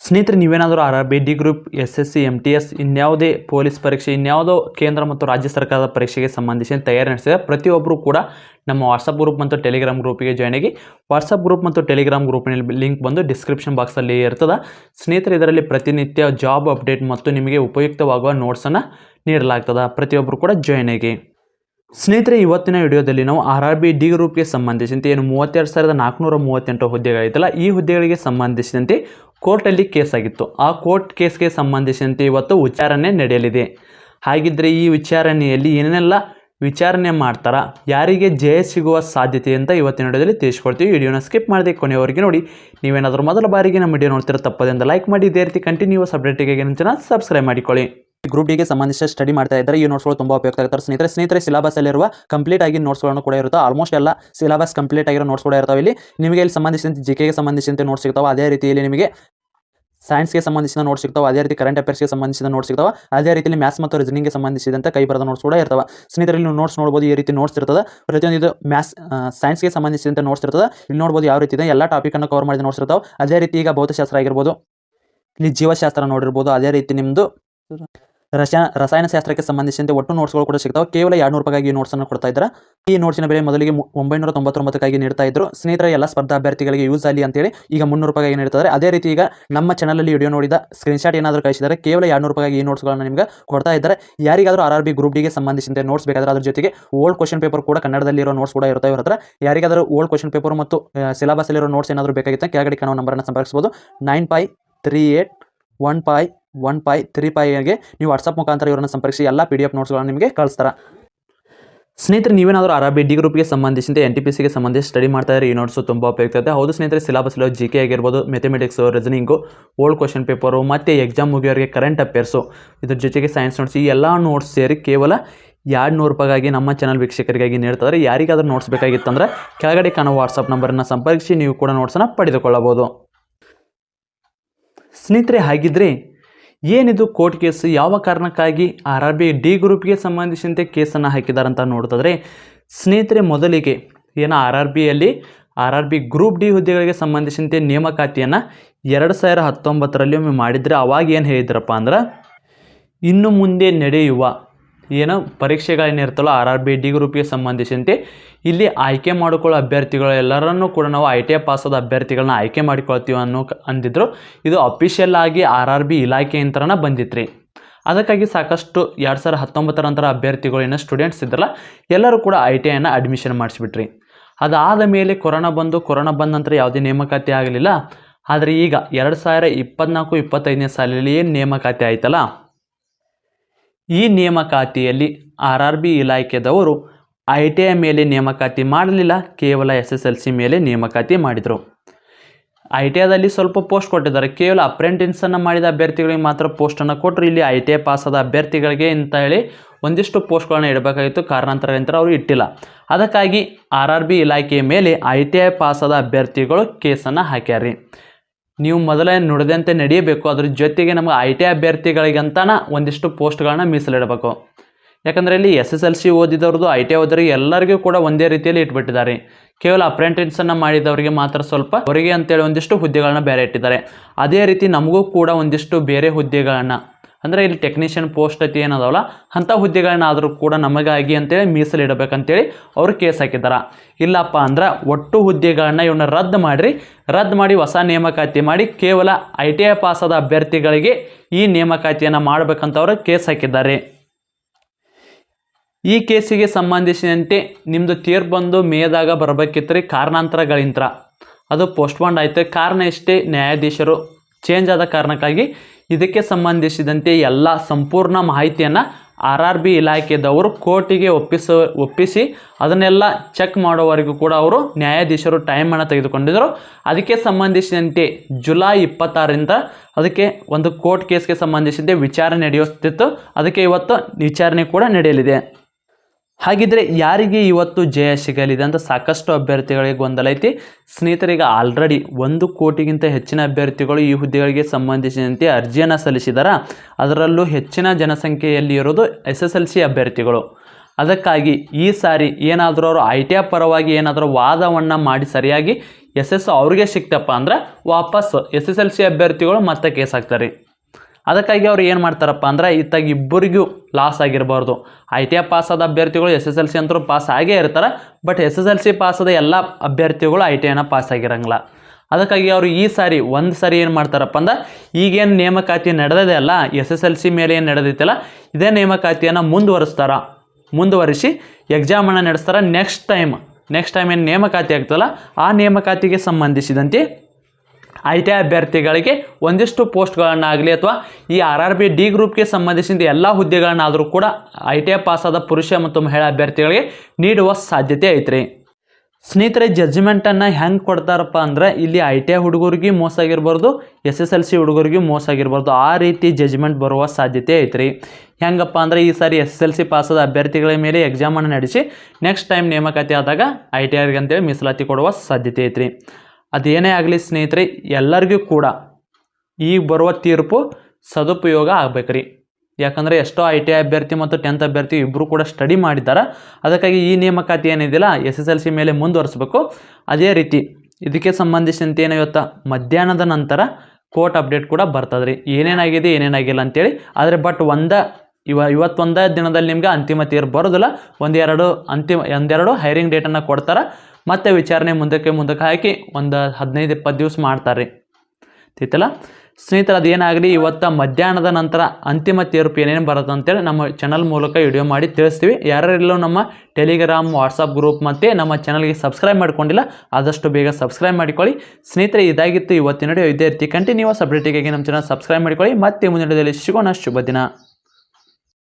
ಸ್ನೇಹಿತರೆ, ನೀವೇನಾದರೂ R R B D group S S C M T S ಇನ್ಯಾವುದೇ police ಪರೀಕ್ಷೆ, ಇನ್ಯಾವುದೋ ಕೇಂದ್ರ ಮತ್ತು ರಾಜ್ಯ ಸರ್ಕಾರದ ಪರೀಕ್ಷೆಗೆ ಸಂಬಂಧಿಸಿ ತಯಾರಿ ನಡೆಸಿದ ಪ್ರತಿಯೊಬ್ಬರು ಕೂಡ ನಮ್ಮ ವಾಟ್ಸಪ್ ಗ್ರೂಪ್ ಮತ್ತು ಟೆಲಿಗ್ರಾಮ್ ಗ್ರೂಪಿಗೆ ಜಾಯ್ನ್ ಆಗಿ ವಾಟ್ಸಪ್ ಗ್ರೂಪ್ ಮತ್ತು ಟೆಲಿಗ್ರಾಮ್ ಗ್ರೂಪ್ನಲ್ಲಿ ಲಿಂಕ್ ಬಂದು ಡಿಸ್ಕ್ರಿಪ್ಷನ್ ಬಾಕ್ಸಲ್ಲಿ ಇರ್ತದೆ. ಸ್ನೇಹಿತರೆ, ಇದರಲ್ಲಿ ಪ್ರತಿನಿತ್ಯ ಜಾಬ್ ಅಪ್ಡೇಟ್ ಮತ್ತು ನಿಮಗೆ ಉಪಯುಕ್ತವಾಗುವ ನೋಟ್ಸನ್ನು ನೀಡಲಾಗ್ತದೆ. ಪ್ರತಿಯೊಬ್ಬರು ಕೂಡ ಜಾಯ್ನ್ ಆಗಿ. ಸ್ನೇಹಿತರೆ, ಇವತ್ತಿನ ವಿಡಿಯೋದಲ್ಲಿ ನಾವು ಆರ್ ಆರ್ ಬಿ ಡಿ ಗ್ರೂಪ್ಗೆ ಸಂಬಂಧಿಸಿದಂತೆ ಏನು ಮೂವತ್ತೆರಡು ಸಾವಿರದ ನಾಲ್ಕುನೂರ ಮೂವತ್ತೆಂಟು ಹುದ್ದೆಗಳಿತ್ತಲ್ಲ ಈ ಹುದ್ದೆಗಳಿಗೆ ಸಂಬಂಧಿಸಿದಂತೆ ಕೋರ್ಟಲ್ಲಿ ಕೇಸ್ ಆಗಿತ್ತು ಆ ಕೋರ್ಟ್ ಕೇಸ್ಗೆ ಸಂಬಂಧಿಸಿದಂತೆ ಇವತ್ತು ವಿಚಾರಣೆ ನಡೆಯಲಿದೆ. ಹಾಗಿದ್ದರೆ ಈ ವಿಚಾರಣೆಯಲ್ಲಿ ಏನೆಲ್ಲ ವಿಚಾರಣೆ ಮಾಡ್ತಾರ, ಯಾರಿಗೆ ಜಯ ಸಿಗುವ ಸಾಧ್ಯತೆ ಅಂತ ಇವತ್ತಿನ ವಿಡಿಯೋದಲ್ಲಿ ತಿಳಿಸ್ಕೊಡ್ತೀವಿ. ವಿಡಿಯೋನ ಸ್ಕಿಪ್ ಮಾಡದೆ ಕೊನೆಯವರೆಗೆ ನೋಡಿ. ನೀವೇನಾದರೂ ಮೊದಲ ಬಾರಿಗೆ ನಮ್ಮ ವಿಡಿಯೋ ನೋಡ್ತಿರೋ ತಪ್ಪದಿಂದ ಲೈಕ್ ಮಾಡಿ. ಇದೇ ರೀತಿ ಕಂಟಿನ್ಯೂಸ್ ಅಪ್ಡೇಟಿಗೆ ಚಾನಲ್ ಸಬ್ಸ್ಕ್ರೈಬ್ ಮಾಡಿಕೊಳ್ಳಿ. ಗ್ರೂಪ್ ಡಿಗೆ ಸಂಬಂಧಿಸಿದ ಸ್ಟಡಿ ಮಾಡ್ತಾ ಇದ್ದಾರೆ. ಈ ನೋಟ್ಸ್ಗಳು ತುಂಬಾ ಉಪಯುಕ್ತ ಆಗುತ್ತೆ. ಸ್ನೇಹಿತರೆ ಸ್ನೇಹಿತರೆ ಸಿಲೆಬಸ್ ಅಲ್ಲಿರುವ ಕಂಪ್ಲೀಟ್ ಆಗಿ ನೋಟ್ಸ್ಗಳನ್ನು ಕೂಡ ಇರುತ್ತೆ. ಆಲ್ಮೋಸ್ಟ್ ಎಲ್ಲ ಸಿಲಬಸ್ ಕಂಪ್ಲೀಟ್ ಆಗಿರೋ ನೋಟ್ಸ್ ಕೂಡ ಇರ್ತಾವೆ. ಇಲ್ಲಿ ನಿಮಗೆ ಇಲ್ಲಿ ಸಂಬಂಧಿಸಿದಂತೆ ಜಿ ಕೆಗೆ ಸಂಬಂಧಿಸಿದಂತೆ ನೋಟ್ಸ್ ಸಿಗ್ತಾವೆ. ಅದೇ ರೀತಿಯಲ್ಲಿ ನಿಮಗೆ ಸೈನ್ಸ್ಗೆ ಸಂಬಂಧಿಸಿದ ನೋಟ್ಸ್ ಸಿಗ್ತಾವೆ. ಅದೇ ರೀತಿ ಕರೆಂಟ್ ಅಫೇರ್ಸ್ಗೆ ಸಂಬಂಧಿಸಿದ ನೋಟ್ಸ್ ಸಿಗ್ತಾವೆ. ಅದೇ ರೀತಿಯಲ್ಲಿ ಮ್ಯಾಥ್ಸ್ ಮತ್ತು ರೀಸನಿಂಗ್ಗೆ ಸಂಬಂಧಿಸಿದಂತೆ ಕೈ ಬರದ ನೋಟ್ಸ್ ಕೂಡ ಇರ್ತಾವೆ. ಸ್ನೇಹಿತರಲ್ಲಿ ನೀವು ನೋಟ್ಸ್ ನೋಡ್ಬೋದು. ಈ ರೀತಿ ನೋಟ್ಸ್ ಇರ್ತದೆ. ಪ್ರತಿಯೊಂದು ಇದು ಮ್ಯಾಥ್ಸ್ ಸೈನ್ಸ್ಗೆ ಸಂಬಂಧಿಸಿದಂತೆ ನೋಟ್ಸ್ ಇರ್ತದೆ. ಇಲ್ಲಿ ನೋಡ್ಬೋದು ಯಾವ ರೀತಿ ಇದೆ. ಎಲ್ಲ ಟಾಪಿಕನ್ನು ಕವರ್ ಮಾಡಿದ ನೋಟ್ಸ್ ಇರ್ತಾವೆ. ಅದೇ ರೀತಿ ಈಗ ಭೌತಶಾಸ್ತ್ರ ಆಗಿರ್ಬೋದು. ಇಲ್ಲಿ ಜೀವಶಾಸ್ತ್ರ ನೋಡಿರ್ಬೋದು. ಅದೇ ರೀತಿ ನಿಮ್ಮದು ರಸಾಯನ ರಸಾಯನಶಾಸ್ತ್ರಕ್ಕೆ ಸಂಬಂಧಿಸಿದಂತೆ ಒಟ್ಟು ನೋಟ್ಸ್ಗಳು ಕೂಡ ಸಿಗ್ತಾವೆ. ಕೇವಲ ಎರಡು ನೂರು ರೂಪಾಯಿಗೆ ಈ ನೋಟ್ಸನ್ನು ಕೊಡ್ತಾ ಇದ್ದಾರೆ? ಈ ನೋಟ್ಸಿನ ಬೆಲೆ ಮೊದಲಿಗೆ ಒಂಬೈನೂರ ತೊಂಬತ್ತೊಂಬತ್ತಕ್ಕಾಗಿ ನೀಡ್ತಾ ಇದ್ರು. ಸ್ನೇಹಿತರ, ಎಲ್ಲ ಸ್ಪರ್ಧಾ ಅಭ್ಯರ್ಥಿಗಳಿಗೆ ಯೂಸ್ ಆಗಲಿ ಅಂತೇಳಿ ಈಗ ಮುನ್ನೂರು ರೂಪಾಯಿಗೆ ನೀಡ್ತಾರೆ ಅದೇ ರೀತಿ ಈಗ ನಮ್ಮ ಚಾನಲಲ್ಲಿ ವಿಡಿಯೋ ನೋಡಿದ ಸ್ಕ್ರೀನ್ಶಾಟ್ ಏನಾದರೂ ಕಳಿಸಿದರೆ, ಕೇವಲ ಎರಡು ರೂಪಾಯಿಗೆ ಈ ನೋಟ್ಸ್ಗಳನ್ನು ನಿಮಗೆ ಕೊಡ್ತಾ ಇದ್ದಾರೆ. ಯಾರಿಗಾದರೂ ಆರ್ ಆರ್ ಬಿ ಗ್ರೂಪ್ ಡಿಗೆ ಸಂಬಂಧಿಸಿದಂತೆ ನೋಟ್ಸ್ ಬೇಕಾದರೆ ಅದ್ರ ಜೊತೆಗೆ ಓಲ್ಡ್ ಕ್ವಶನ್ ಪೇಪರ್ ಕೂಡ ಕನ್ನಡದಲ್ಲಿರೋ ನೋಟ್ಸ್ ಕೂಡ ಇರುತ್ತೆ ಇವ್ರ ಯಾರಿಗಾದರೂ ಓಲ್ಡ್ ಕ್ವಶನ್ ಪೇಪರ್ ಮತ್ತು ಸಿಲೆಬಸ್ಸಲ್ಲಿರೋ ನೋಟ್ಸ್ ಏನಾದರೂ ಬೇಕಾಗಿತ್ತು ಕೆಳಗಡೆ ಕಾಣೋ ನಂಬರನ್ನು ಸಂಪರ್ಕಿಸಬಹುದು. Nine five three eight one five one five three ಪೈಗೆ ನೀವು ವಾಟ್ಸಪ್ ಮುಖಾಂತರ ಇವರನ್ನು ಸಂಪರ್ಕಿಸಿ, ಎಲ್ಲ ಪಿ ಡಿ ಎಫ್ ನೋಟ್ಸ್ಗಳನ್ನು ನಿಮಗೆ ಕಳಿಸ್ತಾರೆ. ಸ್ನೇಹಿತರೆ, ನೀವೇನಾದರೂ ಆರ್ ಆರ್ ಬಿ ಡಿ ಗ್ರೂಪ್ಗೆ ಸಂಬಂಧಿಸಿದಂತೆ ಎನ್ ಟಿ ಪಿ ಸಿಗೆ ಸಂಬಂಧಿಸಿ ಸ್ಟಡಿ ಮಾಡ್ತಾ ಇದ್ದಾರೆ ಈ ನೋಟ್ಸು ತುಂಬ ಉಪಯುಕ್ತ ಇದೆ ಹೌದು ಸ್ನೇಹಿತರೆ ಸಿಲೆಬಸ್ ಜಿ ಕೆ ಆಗಿರ್ಬೋದು mathematics reasoning old question paper ಮತ್ತು ಎಕ್ಸಾಮ್ ಮುಗಿಯೋರಿಗೆ ಕರೆಂಟ್ ಅಫೇರ್ಸು ಇದ್ರ ಜೊತೆಗೆ ಸೈನ್ಸ್ ನೋಟ್ಸ್ ಈ ಎಲ್ಲ ನೋಟ್ಸ್ ಸೇರಿ ಕೇವಲ ಎರಡು ನೂರು ರೂಪಾಯಿಗಾಗಿ ನಮ್ಮ ಚಾನಲ್ ವೀಕ್ಷಕರಿಗಾಗಿ ನೀಡ್ತಾರೆ ಯಾರಿಗಾದರೂ ನೋಟ್ಸ್ ಬೇಕಾಗಿತ್ತಂದ್ರೆ ಕೆಳಗಡೆ ಕಾಣೋ ವಾಟ್ಸಪ್ ನಂಬರನ್ನು ಸಂಪರ್ಕಿಸಿ, ನೀವು ಕೂಡ ನೋಟ್ಸನ್ನು ಪಡೆದುಕೊಳ್ಳಬಹುದು. ಸ್ನೇಹಿತರೆ, ಹಾಗಿದ್ರೆ ಏನಿದು ಕೋರ್ಟ್ ಕೇಸ್, ಯಾವ ಕಾರಣಕ್ಕಾಗಿ ಆರ್ ಆರ್ ಬಿ ಡಿ ಗ್ರೂಪ್ಗೆ ಸಂಬಂಧಿಸಿದಂತೆ ಕೇಸನ್ನು ಹಾಕಿದ್ದಾರೆ ಅಂತ ನೋಡಿದ್ರೆ ಸ್ನೇಹಿತರೆ, ಮೊದಲಿಗೆ ಏನೋ R R ಬಿಯಲ್ಲಿ R R B group D ಹುದ್ದೆಗಳಿಗೆ ಸಂಬಂಧಿಸಿದಂತೆ ನೇಮಕಾತಿಯನ್ನು ಎರಡು ಸಾವಿರ ಹತ್ತೊಂಬತ್ತರಲ್ಲಿ ಒಮ್ಮೆ ಮಾಡಿದರೆ ಅವಾಗ ಏನು ಹೇಳಿದ್ರಪ್ಪ ಅಂದ್ರೆ, ಇನ್ನು ಮುಂದೆ ನಡೆಯುವ ಏನೋ ಪರೀಕ್ಷೆಗಳೇನಿರ್ತಲ್ಲ ಆರ್ ಆರ್ ಬಿ ಡಿ ಗ್ರೂಪಿಗೆ ಸಂಬಂಧಿಸಿದಂತೆ ಇಲ್ಲಿ ಆಯ್ಕೆ ಮಾಡಿಕೊಳ್ಳೋ ಅಭ್ಯರ್ಥಿಗಳು ಎಲ್ಲರನ್ನೂ ಕೂಡ ನಾವು ಐ ಟಿ ಐ ಪಾಸಾದ ಅಭ್ಯರ್ಥಿಗಳನ್ನ ಆಯ್ಕೆ ಮಾಡಿಕೊಳ್ತೀವಿ ಅನ್ನೋ ಅಂದಿದ್ರು. ಇದು ಅಫಿಷಿಯಲ್ ಆಗಿ ಆರ್ ಆರ್ ಬಿ ಇಲಾಖೆಯಿಂದನ ಬಂದಿತ್ತು ಅದಕ್ಕಾಗಿ ಸಾಕಷ್ಟು ಎರಡು ಸಾವಿರದ ಹತ್ತೊಂಬತ್ತರ ನಂತರ ಅಭ್ಯರ್ಥಿಗಳು ಏನೋ ಸ್ಟೂಡೆಂಟ್ಸ್ ಇದ್ರಲ್ಲ, ಎಲ್ಲರೂ ಕೂಡ ಐ ಟಿ ಐನ ಅಡ್ಮಿಷನ್ ಮಾಡಿಸ್ಬಿಟ್ರಿ. ಅದಾದ ಮೇಲೆ ಕೊರೋನಾ ಬಂದು, ಕೊರೋನಾ ಬಂದ ನಂತರ ಯಾವುದೇ ನೇಮಕಾತಿ ಆಗಲಿಲ್ಲ. ಆದರೆ ಈಗ ಎರಡು ಸಾವಿರ ಇಪ್ಪತ್ನಾಲ್ಕು, ಇಪ್ಪತ್ತೈದನೇ ಸಾಲಿನಲ್ಲಿ ಏನು ನೇಮಕಾತಿ ಆಯ್ತಲ್ಲ? ಈ ನೇಮಕಾತಿಯಲ್ಲಿ ಆರ್ ಆರ್ ಬಿ ಇಲಾಖೆದವರು ಐ ಟಿ ಐ ಮೇಲೆ ನೇಮಕಾತಿ ಮಾಡಲಿಲ್ಲ, ಕೇವಲ ಎಸ್ ಎಸ್ ಎಲ್ ಸಿ ಮೇಲೆ ನೇಮಕಾತಿ ಮಾಡಿದರು. ಐ ಟಿ ಐದಲ್ಲಿ ಸ್ವಲ್ಪ ಪೋಸ್ಟ್ ಕೊಟ್ಟಿದ್ದಾರೆ. ಕೇವಲ ಅಪ್ರೆಂಟಿನ್ಸನ್ನು ಮಾಡಿದ ಅಭ್ಯರ್ಥಿಗಳಿಗೆ ಮಾತ್ರ ಪೋಸ್ಟನ್ನು ಕೊಟ್ಟರು ಇಲ್ಲಿ ಐ ಟಿ ಐ ಪಾಸಾದ ಅಭ್ಯರ್ಥಿಗಳಿಗೆ ಅಂತ ಹೇಳಿ ಒಂದಿಷ್ಟು ಪೋಸ್ಟ್ಗಳನ್ನು ಇಡಬೇಕಾಗಿತ್ತು. ಕಾರಣಾಂತರ ನಂತರ ಅವರು ಇಟ್ಟಿಲ್ಲ. ಅದಕ್ಕಾಗಿ ಆರ್ ಆರ್ ಬಿ ಇಲಾಖೆಯ ಮೇಲೆ ಐ ಟಿ ಐ ಪಾಸಾದ ಅಭ್ಯರ್ಥಿಗಳು ಕೇಸನ್ನು ಹಾಕ್ಯಾರ್ರಿ. ನೀವು ಮೊದಲೇ ನುಡಿದಂತೆ ನಡೆಯಬೇಕು. ಅದ್ರ ಜೊತೆಗೆ ನಮಗೆ ಐ ಟಿ ಅಭ್ಯರ್ಥಿಗಳಿಗಂತನ ಒಂದಿಷ್ಟು ಪೋಸ್ಟ್ಗಳನ್ನ ಮೀಸಲಿಡಬೇಕು. ಯಾಕಂದರೆ ಇಲ್ಲಿ ಎಸ್ ಎಸ್ ಎಲ್ ಸಿ ಓದಿದವ್ರದ್ದು, ಐ ಟಿ ಓದೋರಿಗೆ ಎಲ್ಲರಿಗೂ ಕೂಡ ಒಂದೇ ರೀತಿಯಲ್ಲಿ ಇಟ್ಬಿಟ್ಟಿದ್ದಾರೆ. ಕೇವಲ ಅಪ್ರೆಂಟಿಸನ್ನು ಮಾಡಿದವರಿಗೆ ಮಾತ್ರ ಸ್ವಲ್ಪ ಅವರಿಗೆ ಅಂತೇಳಿ ಒಂದಿಷ್ಟು ಹುದ್ದೆಗಳನ್ನ ಬೇರೆ ಇಟ್ಟಿದ್ದಾರೆ. ಅದೇ ರೀತಿ ನಮಗೂ ಕೂಡ ಒಂದಿಷ್ಟು ಬೇರೆ ಹುದ್ದೆಗಳನ್ನ ಅಂದರೆ ಇಲ್ಲಿ ಟೆಕ್ನಿಷಿಯನ್ ಪೋಸ್ಟ್ ಐತಿ ಏನದಾವಲ್ಲ? ಅಂಥ ಹುದ್ದೆಗಳನ್ನಾದರೂ ಕೂಡ ನಮಗಾಗಿ ಅಂತೇಳಿ ಮೀಸಲಿಡಬೇಕಂತೇಳಿ ಅವರು ಕೇಸ್ ಹಾಕಿದ್ದಾರೆ. ಇಲ್ಲಪ್ಪ ಅಂದ್ರೆ ಒಟ್ಟು ಹುದ್ದೆಗಳನ್ನ ಇವನ್ನ ರದ್ದು ಮಾಡಿರಿ. ರದ್ದು ಮಾಡಿ ಹೊಸ ನೇಮಕಾತಿ ಮಾಡಿ ಕೇವಲ ಐ ಟಿ ಐ ಪಾಸಾದ ಅಭ್ಯರ್ಥಿಗಳಿಗೆ ಈ ನೇಮಕಾತಿಯನ್ನು ಮಾಡಬೇಕಂತ ಅವರು ಕೇಸ್ ಹಾಕಿದ್ದಾರೆ. ಈ ಕೇಸಿಗೆ ಸಂಬಂಧಿಸಿದಂತೆ ನಿಮ್ಮದು ತೀರ್ಪು ಬಂದು ಮೇದಾಗ ಬರಬೇಕಿತ್ತು ರೀ ಕಾರಣಾಂತರಗಳಿಂದ ಅದು ಪೋಸ್ಟ್ಪೋಂಡ್ ಆಯಿತು. ಕಾರಣ ಇಷ್ಟೇ ನ್ಯಾಯಾಧೀಶರು ಚೇಂಜ್ ಆದ ಕಾರಣಕ್ಕಾಗಿ ಇದಕ್ಕೆ ಸಂಬಂಧಿಸಿದಂತೆ ಎಲ್ಲ ಸಂಪೂರ್ಣ ಮಾಹಿತಿಯನ್ನು ಆರ್ ಆರ್ ಬಿ ಇಲಾಖೆದವರು ಕೋರ್ಟಿಗೆ ಒಪ್ಪಿಸ, ಒಪ್ಪಿಸಿ ಅದನ್ನೆಲ್ಲ ಚೆಕ್ ಮಾಡೋವರೆಗೂ ಕೂಡ ಅವರು ನ್ಯಾಯಾಧೀಶರು ಟೈಮನ್ನು ತೆಗೆದುಕೊಂಡಿದ್ದರು. ಅದಕ್ಕೆ ಸಂಬಂಧಿಸಿದಂತೆ ಜುಲೈ ಇಪ್ಪತ್ತಾರರಿಂದ ಅದಕ್ಕೆ ಒಂದು ಕೋರ್ಟ್ ಕೇಸ್ಗೆ ಸಂಬಂಧಿಸಿದಂತೆ ವಿಚಾರಣೆ ನಡೆಯುತ್ತಿತ್ತು. ಅದಕ್ಕೆ ಇವತ್ತು ವಿಚಾರಣೆ ಕೂಡ ನಡೆಯಲಿದೆ. ಹಾಗಿದ್ರೆ ಯಾರಿಗೆ ಇವತ್ತು ಜಯ ಸಿಗಲಿದೆ ಅಂತ ಸಾಕಷ್ಟು ಅಭ್ಯರ್ಥಿಗಳಿಗೆ ಗೊಂದಲ ಐತಿ. ಸ್ನೇಹಿತರಿಗೆ ಆಲ್ರೆಡಿ ಒಂದು ಕೋಟಿಗಿಂತ ಹೆಚ್ಚಿನ ಅಭ್ಯರ್ಥಿಗಳು ಈ ಹುದ್ದೆಗಳಿಗೆ ಸಂಬಂಧಿಸಿದಂತೆ ಅರ್ಜಿಯನ್ನು ಸಲ್ಲಿಸಿದಾರ. ಅದರಲ್ಲೂ ಹೆಚ್ಚಿನ ಜನಸಂಖ್ಯೆಯಲ್ಲಿ ಇರೋದು ಎಸ್ ಎಸ್ ಎಲ್ ಸಿ ಅಭ್ಯರ್ಥಿಗಳು. ಅದಕ್ಕಾಗಿ ಈ ಸಾರಿ ಏನಾದರೂ ಅವರು ಐ ಟಿ ಪರವಾಗಿ ಏನಾದರೂ ವಾದವನ್ನು ಮಾಡಿ ಸರಿಯಾಗಿ ಎಸ್ ಎಸ್ ಅವ್ರಿಗೆ ಸಿಕ್ತಪ್ಪ ಅಂದ್ರೆ ವಾಪಸ್ ಎಸ್ ಎಸ್ ಎಲ್ ಸಿ ಅಭ್ಯರ್ಥಿಗಳು ಮತ್ತೆ ಕೇಸ್ ಹಾಕ್ತಾರೆ. ಅದಕ್ಕಾಗಿ ಅವ್ರು ಏನು ಮಾಡ್ತಾರಪ್ಪ ಅಂದ್ರೆ, ಇತ್ತಾಗ ಇಬ್ಬರಿಗೂ ಲಾಸ್ ಆಗಿರಬಾರ್ದು. ಐ ಟಿ ಐ ಪಾಸ್ ಆದ ಅಭ್ಯರ್ಥಿಗಳು ಎಸ್ ಎಸ್ ಎಲ್ ಸಿ ಅಂತರೂ ಪಾಸ್ ಆಗೇ ಇರ್ತಾರೆ but S S L C pass ಆದ ಎಲ್ಲ ಅಭ್ಯರ್ಥಿಗಳು ಐ ಟಿ ಐನ ಪಾಸ್ ಆಗಿರಂಗಿಲ್ಲ. ಅದಕ್ಕಾಗಿ ಅವರು ಈ ಸಾರಿ, ಒಂದು ಸಾರಿ ಏನು ಮಾಡ್ತಾರಪ್ಪ ಅಂದ್ರೆ, ಈಗೇನು ನೇಮಕಾತಿ ನಡೆದಿದೆ ಅಲ್ಲ ಎಸ್ ಎಸ್ ಎಲ್ ಸಿ ಮೇಲೆ ಏನು ನಡೆದೈತಲ್ಲ ಇದೇ ನೇಮಕಾತಿಯನ್ನು ಮುಂದುವರಿಸ್ತಾರ. ಮುಂದುವರಿಸಿ ಎಕ್ಸಾಮನ್ನು ನಡೆಸ್ತಾರೆ. ನೆಕ್ಸ್ಟ್ ಟೈಮ್ ನೆಕ್ಸ್ಟ್ ಟೈಮ್ ಏನು ನೇಮಕಾತಿ ಆಗ್ತಲ್ಲ ಆ ನೇಮಕಾತಿಗೆ ಸಂಬಂಧಿಸಿದಂತೆ ಐ ಟಿ ಅಭ್ಯರ್ಥಿಗಳಿಗೆ ಒಂದಿಷ್ಟು ಪೋಸ್ಟ್ಗಳನ್ನಾಗಲಿ ಅಥವಾ ಈ ಆರ್ ಆರ್ ಬಿ ಡಿ ಗ್ರೂಪ್ಗೆ ಸಂಬಂಧಿಸಿದ ಎಲ್ಲ ಹುದ್ದೆಗಳನ್ನಾದರೂ ಕೂಡ ಐ ಟಿ ಐ ಪಾಸಾದ ಪುರುಷ ಮತ್ತು ಮಹಿಳಾ ಅಭ್ಯರ್ಥಿಗಳಿಗೆ ನೀಡುವ ಸಾಧ್ಯತೆ ಐತ್ರಿ. ಸ್ನೇಹಿತರೆ ಜಜ್ಮೆಂಟನ್ನು ಹೆಂಗೆ ಕೊಡ್ತಾರಪ್ಪ ಅಂದ್ರೆ ಇಲ್ಲಿ ಐ ಟಿ ಐ ಹುಡುಗರಿಗೆ ಮೋಸ ಆಗಿರ್ಬಾರ್ದು, ಎಸ್ ಎಸ್ ಎಲ್ ಸಿ ಹುಡುಗರಿಗೆ ಮೋಸ ಆಗಿರ್ಬಾರ್ದು, ಆ ರೀತಿ ಜಜ್ಮೆಂಟ್ ಬರುವ ಸಾಧ್ಯತೆ ಐತ್ರಿ. ಹೆಂಗಪ್ಪ ಅಂದ್ರೆ ಈ ಸಾರಿ ಎಸ್ ಎಸ್ ಎಲ್ ಸಿ ಪಾಸಾದ ಅಭ್ಯರ್ಥಿಗಳ ಮೇಲೆ ಎಕ್ಸಾಮನ್ನು ನಡೆಸಿ ನೆಕ್ಸ್ಟ್ ಟೈಮ್ ನೇಮಕಾತಿ ಆದಾಗ ಐ ಟಿ ಐಗೆ ಅಂತೇಳಿ ಮೀಸಲಾತಿ ಕೊಡುವ ಸಾಧ್ಯತೆ ಐತ್ರಿ. ಅದೇನೇ ಆಗಲಿ ಸ್ನೇಹಿತರೆ, ಎಲ್ಲರಿಗೂ ಕೂಡ ಈಗ ಬರುವ ತೀರ್ಪು ಸದುಪಯೋಗ ಆಗ್ಬೇಕ್ರಿ. ಯಾಕಂದರೆ ಎಷ್ಟೋ ಐ ಟಿ ಐ ಅಭ್ಯರ್ಥಿ ಮತ್ತು ಟೆಂತ್ ಅಭ್ಯರ್ಥಿ ಇಬ್ಬರು ಕೂಡ ಸ್ಟಡಿ ಮಾಡಿದ್ದಾರೆ ಅದಕ್ಕಾಗಿ ಈ ನೇಮಕಾತಿ ಏನಿದೆಯಲ್ಲ, ಎಸ್ ಎಸ್ ಎಲ್ ಸಿ ಮೇಲೆ ಮುಂದುವರಿಸ್ಬೇಕು. ಅದೇ ರೀತಿ ಇದಕ್ಕೆ ಸಂಬಂಧಿಸಿದಂತೆ ಏನು ಇವತ್ತು ಮಧ್ಯಾಹ್ನದ ನಂತರ ಕೋರ್ಟ್ ಅಪ್ಡೇಟ್ ಕೂಡ ಬರ್ತದೆ ರೀ ಏನೇನಾಗಿದೆ, ಏನೇನಾಗಿಲ್ಲ ಅಂತೇಳಿ. ಆದರೆ ಬಟ್ ಒಂದ ಇವ, ಇವತ್ತೊಂದ ದಿನದಲ್ಲಿ ನಿಮ್ಗೆ ಅಂತಿಮ ತೀರ್ಪು ಬರೋದಿಲ್ಲ. ಒಂದೆರಡು ಅಂತಿಮ, ಒಂದೆರಡು ಹೈರಿಂಗ್ ಡೇಟನ್ನು ಕೊಡ್ತಾರೆ. ಮತ್ತೆ ವಿಚಾರಣೆ ಮುಂದಕ್ಕೆ ಮುಂದಕ್ಕೆ ಹಾಕಿ ಒಂದು ಹದಿನೈದು, ಇಪ್ಪತ್ತು ದಿವಸ ಮಾಡ್ತಾರೆ ತಿಳಿತಲ್ಲ? ಸ್ನೇಹಿತರೆ, ಅದೇನಾಗಲಿ ಇವತ್ತು ಮಧ್ಯಾಹ್ನದ ನಂತರ ಅಂತಿಮ ತೀರ್ಪು ಏನೇನು ಬರುತ್ತೆ ಅಂತೇಳಿ ನಮ್ಮ ಚಾನಲ್ ಮೂಲಕ ವಿಡಿಯೋ ಮಾಡಿ ತಿಳಿಸ್ತೀವಿ. ಯಾರೆಲ್ಲೂ ನಮ್ಮ ಟೆಲಿಗ್ರಾಮ್ ವಾಟ್ಸಪ್ ಗ್ರೂಪ್ ಮತ್ತು ನಮ್ಮ ಚಾನಲ್ಗೆ ಸಬ್ಸ್ಕ್ರೈಬ್ ಮಾಡ್ಕೊಂಡಿಲ್ಲ, ಆದಷ್ಟು ಬೇಗ ಸಬ್ಸ್ಕ್ರೈಬ್ ಮಾಡಿಕೊಳ್ಳಿ. ಸ್ನೇಹಿತರೆ, ಇದಾಗಿತ್ತು ಇವತ್ತಿನ ವಿಡಿಯೋ ಇದೇ ರೀತಿ ಕಂಟಿನ್ಯೂಸ್ ಅಪ್ಡೇಟಿಗಾಗಿ ನಮ್ಮ ಚಾನಲ್ ಸಬ್ಸ್ಕ್ರೈಬ್ ಮಾಡಿಕೊಳ್ಳಿ. ಮತ್ತೆ ಮುಂದಿನ ದಿನದಲ್ಲಿ ಶುಭ ದಿನ.